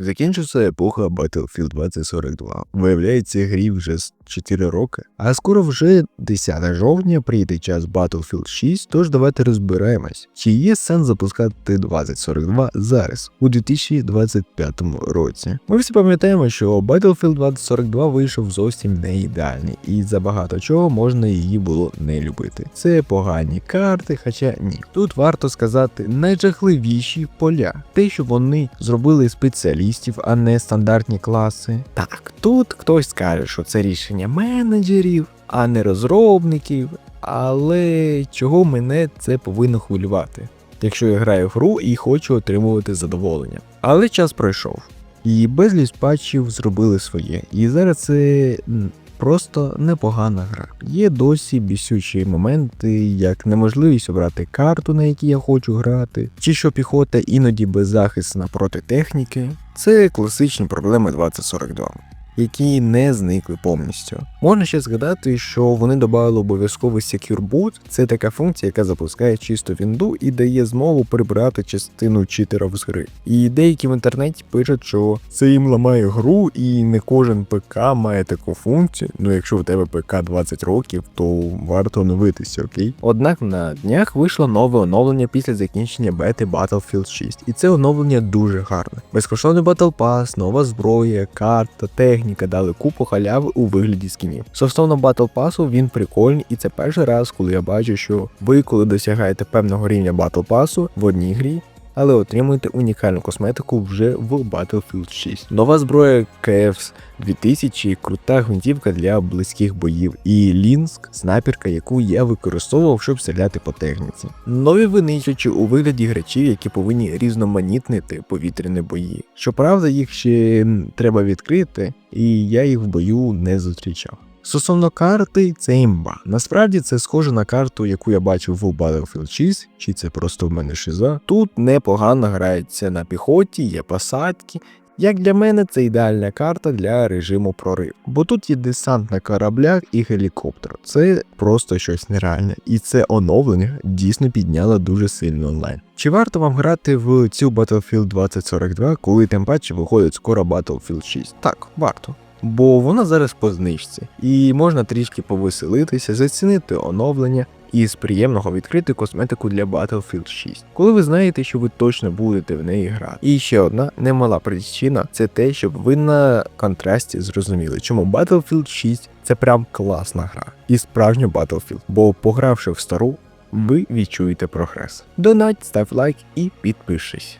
Закінчиться епоха Battlefield 2042. Виявляється, грі вже 4 роки. А скоро вже 10 жовтня прийде час Battlefield 6, тож давайте розберемось, чи є сенс запускати 2042 зараз, у 2025 році. Ми всі пам'ятаємо, що Battlefield 2042 вийшов зовсім не ідеальний, і за багато чого можна її було не любити. Це погані карти, хоча ні. Тут варто сказати найжахливіші поля, те, що вони зробили спеціалістів, а не стандартні класи. Так, тут хтось скаже, що це рішення менеджерів, а не розробників. Але чого мене це повинно хвилювати, якщо я граю в гру і хочу отримувати задоволення. Але час пройшов. І безліч патчів зробили своє. І зараз це просто непогана гра. Є досі бісючі моменти, як неможливість обрати карту, на якій я хочу грати, чи що піхота іноді беззахисна проти техніки. Це класичні проблеми 2042. Які не зникли повністю. Можна ще згадати, що вони додали обов'язковий Secure Boot. Це така функція, яка запускає чисто вінду і дає змогу прибрати частину читерів з гри. І деякі в інтернеті пишуть, що це їм ламає гру, і не кожен ПК має таку функцію. Ну якщо в тебе ПК 20 років, то варто оновитися, окей? Однак на днях вийшло нове оновлення після закінчення бети Battlefield 6, і це оновлення дуже гарне. Безкоштовний Battle Pass, нова зброя, карта, техніка дали купу халяви у вигляді скінів. Стосовно батл пасу, він прикольний, і це перший раз, коли я бачу, що ви, коли досягаєте певного рівня батл пасу в одній грі, але отримуєте унікальну косметику вже в Battlefield 6. Нова зброя KFS 2000, крута гвинтівка для близьких боїв, і Лінск, снайперка, яку я використовував, щоб стріляти по техніці. Нові винищувачі у вигляді грачів, які повинні різноманітнити повітряні бої. Щоправда, їх ще треба відкрити, і я їх в бою не зустрічав. Стосовно карти, це імба. Насправді це схоже на карту, яку я бачив в Battlefield 6, чи це просто в мене шиза. Тут непогано грається на піхоті, є посадки. Як для мене, це ідеальна карта для режиму прорив. Бо тут є десант на кораблях і гелікоптер. Це просто щось нереальне. І це оновлення дійсно підняло дуже сильно онлайн. Чи варто вам грати в цю Battlefield 2042, коли тим паче виходить скоро Battlefield 6? Так, варто бо вона зараз по знижці, і можна трішки повеселитися, зацінити оновлення і з приємного відкрити косметику для Battlefield 6, коли ви знаєте, що ви точно будете в неї грати. І ще одна немала причина це те, щоб ви на контрасті зрозуміли, чому Battlefield 6 це прям класна гра і справжня Battlefield, бо погравши в стару, ви відчуєте прогрес. Донать, став лайк і підпишись.